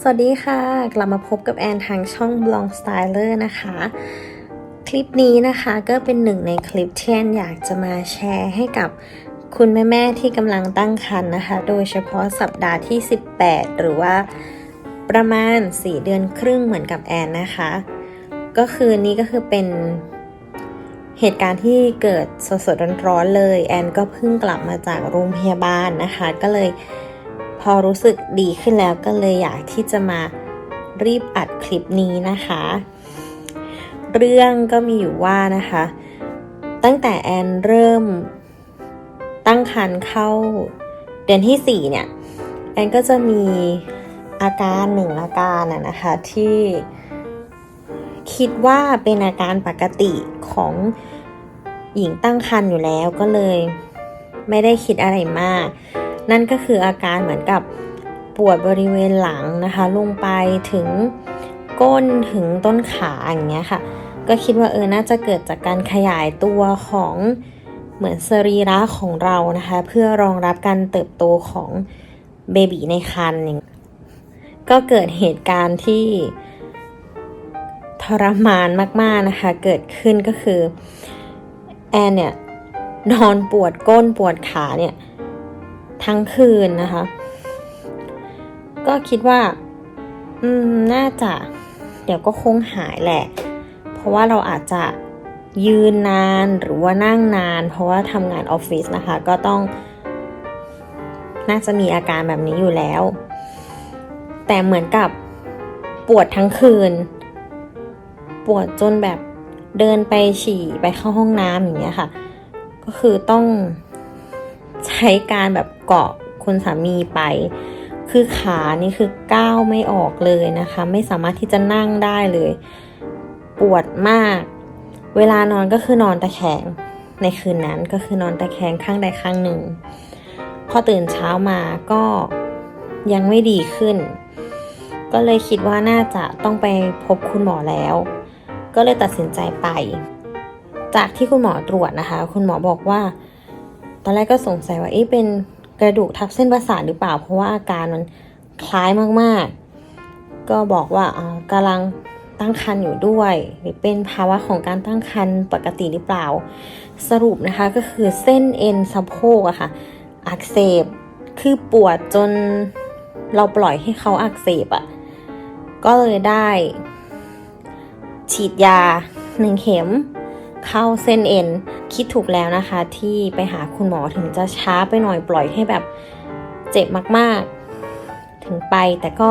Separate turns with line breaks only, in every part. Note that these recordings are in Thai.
สวัสดีค่ะ กลับมาพบกับแอนทางช่อง Blong Styler นะคะ คลิปนี้นะคะก็เป็นหนึ่งในคลิปที่แอนอยากจะมาแชร์ให้กับคุณแม่ๆที่กำลังตั้งครรภ์นะคะ โดยเฉพาะสัปดาห์ที่ 18 หรือว่าประมาณ 4 เดือนครึ่งเหมือนกับแอนนะคะ ก็คือนี้ก็คือเป็นเหตุการณ์ที่เกิดสดๆร้อนๆเลย แอนก็เพิ่งกลับมาจากโรงพยาบาลนะคะ ก็เลย พอรู้สึกดีขึ้นแล้วก็เลยอยากที่จะมารีบอัดคลิปนี้นะคะ เรื่องก็มีอยู่ว่านะคะ ตั้งแต่แอนเริ่มตั้งครรภ์เข้าเดือนที่ 4 เนี่ย แอนก็จะมีอาการหนึ่งอาการนะนะคะที่คิดว่าเป็นอาการปกติของหญิงตั้งครรภ์อยู่แล้วก็เลย ไม่ได้คิดอะไรมาก นั่นก็คืออาการเหมือนกับปวดบริเวณหลังนะคะ ลงไปถึงก้นถึงต้นขาอย่างเงี้ยค่ะ ก็คิดว่าเออน่าจะเกิดจากการขยายตัวของเหมือนสรีระของเรานะคะ เพื่อรองรับการเติบโตของเบบีในครรภ์อย่างก็เกิดเหตุการณ์ที่ทรมานมาก ๆ นะคะ เกิดขึ้นก็คือ แอนเนี่ย นอนปวดก้นปวดขาเนี่ย ทั้งคืนนะคะ ก็คิดว่า อืม น่าจะ เดี๋ยวก็คงหายแหละ เพราะว่าเราอาจจะยืนนานหรือว่านั่งนาน เพราะว่าทำงานออฟฟิศนะคะ ก็ต้อง น่าจะมีอาการแบบนี้อยู่แล้ว แต่เหมือนกับปวดทั้งคืน ปวดจนแบบเดินไปฉี่ไปเข้าห้องน้ำอย่างเงี้ยค่ะ ก็คือต้อง ใช้การแบบเกาะคุณสามีไป คือขานี่คือก้าวไม่ออกเลยนะคะ ไม่สามารถที่จะนั่งได้เลย ปวดมาก เวลานอนก็คือนอนตะแคงในคืนนั้นก็คือนอนตะแคงข้างใดข้างหนึ่ง พอตื่นเช้ามาก็ยังไม่ดีขึ้น ก็เลยคิดว่าน่าจะต้องไปพบคุณหมอแล้ว ก็เลยตัดสินใจไป จากที่คุณหมอตรวจนะคะ คุณหมอบอกว่า ตอนแรกก็สงสัยว่าเอ๊ะเป็นกระดูกทับเส้นประสาทหรือเปล่า เพราะว่าอาการมันคล้ายมากๆ ก็บอกว่าอ๋อกำลังตั้งครรภ์อยู่ด้วย หรือเป็นภาวะของการตั้งครรภ์ปกติหรือเปล่า สรุปนะคะก็คือเส้นเอ็นสะโพกอะค่ะ อักเสบคือปวดจนเราปล่อยให้เขาอักเสบอะก็เลยได้ ฉีดยาหนึ่งเข็ม เข้าเส้นเอ็น คิดถูกแล้วนะคะ ที่ไปหาคุณหมอถึงจะช้าไปหน่อยปล่อยให้แบบเจ็บมากๆ ถึงไปแต่ก็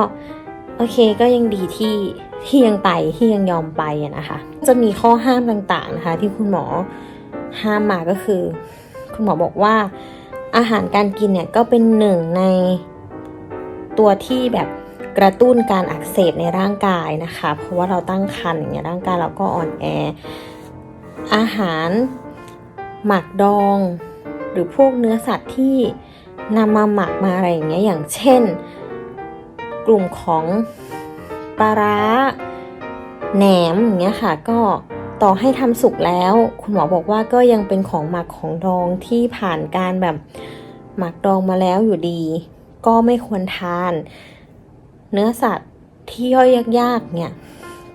โอเคก็ยังดีที่ที่ยังไปที่ยังยอมไปนะคะ จะมีข้อห้ามต่างๆนะคะ ที่คุณหมอห้ามมาก็คือ คุณหมอบอกว่าอาหารการกินเนี่ยก็เป็นหนึ่งในตัวที่แบบกระตุ้นการอักเสบในร่างกายนะคะ เพราะว่าเราตั้งครรภ์อย่างเงี้ยร่างกายเราก็อ่อนแอ อาหาร หมักดอง หรือพวกเนื้อสัตว์ที่นำมาหมักมาอะไรอย่างเงี้ยอย่างเช่น กลุ่มของปลาร้าแหนมอย่างเงี้ยค่ะก็ต่อให้ทำสุกแล้ว คุณหมอบอกว่าก็ยังเป็นของหมักของดองที่ผ่านการแบบหมักดองมาแล้วอยู่ดี ก็ไม่ควรทาน เนื้อสัตว์ที่ย่อยยากๆเนี่ย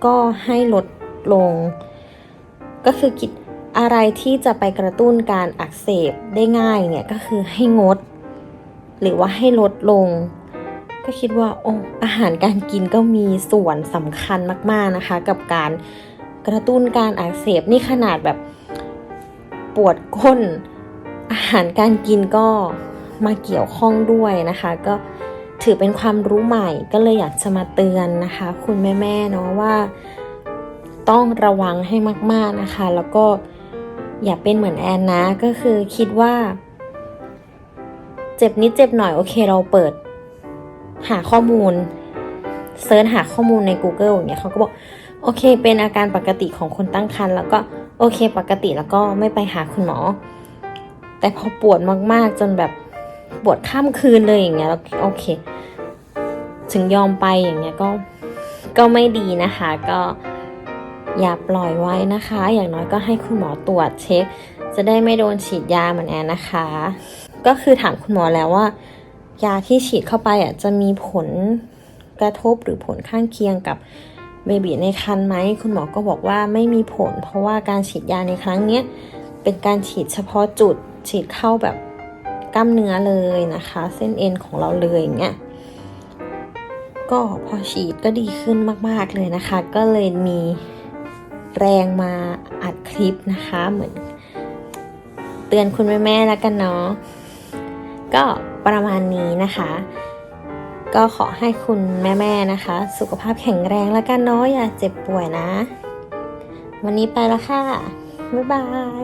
ก็ให้ลดลง ก็คือกิจ อะไรที่จะไปกระตุ้นการอักเสบได้ง่ายเนี่ยก็คือให้งด หรือว่าให้ลดลง ก็คิดว่าโอ้อาหารการกินก็มีส่วนสำคัญมาก ๆนะคะ กับการกระตุ้นการอักเสบนี่ขนาดแบบปวดก้น อาหารการกินก็มาเกี่ยวข้องด้วยนะคะ ก็ถือเป็นความรู้ใหม่ก็เลยอยากจะมาเตือนนะคะ คุณแม่ๆเนาะว่าต้องระวังให้มาก ๆ นะคะ แล้วก็ อย่าเป็นเหมือนแอนนะก็คือคิดว่า เจ็บนิดเจ็บหน่อยโอเคเราเปิด หาข้อมูลเซิร์ชหาข้อมูลใน Google อย่างเงี้ยเขาก็บอกโอเค เป็นอาการปกติของคนตั้งครรภ์แล้วก็โอเคปกติแล้วก็ไม่ไปหาคุณหมอ แต่พอปวดมากๆ จนแบบปวดข้ามคืนเลยอย่างเงี้ยแล้วโอเค ถึงยอมไปอย่างเงี้ยก็ก็ไม่ดีนะคะ ก็ อย่าปล่อยไว้นะคะ อย่างน้อยก็ให้คุณหมอตรวจเช็ค จะได้ไม่โดนฉีดยาเหมือนแอนนะคะ ก็คือถามคุณหมอแล้วว่า ยาที่ฉีดเข้าไปอะจะมีผลกระทบหรือผลข้างเคียงกับเบบีในครรภ์ไหมคุณหมอก็บอกว่าไม่มีผล เพราะว่าการฉีดยาในครั้งเนี้ยเป็นการฉีดเฉพาะจุดฉีดเข้าแบบกล้ามเนื้อเลยนะคะ เส้นเอ็นของเราเลยอย่างเงี้ยก็พอฉีดก็ดีขึ้นมาก ๆ เลยนะคะ ก็เลยมี แรงมาอัดคลิปนะคะ เหมือน เตือนคุณแม่ๆแล้วกันเนาะก็ประมาณนี้นะคะ ก็ขอให้คุณแม่ๆนะคะ สุขภาพแข็งแรงแล้วกันเนาะอย่าเจ็บป่วยนะ วันนี้ไปแล้วค่ะ บ๊ายบาย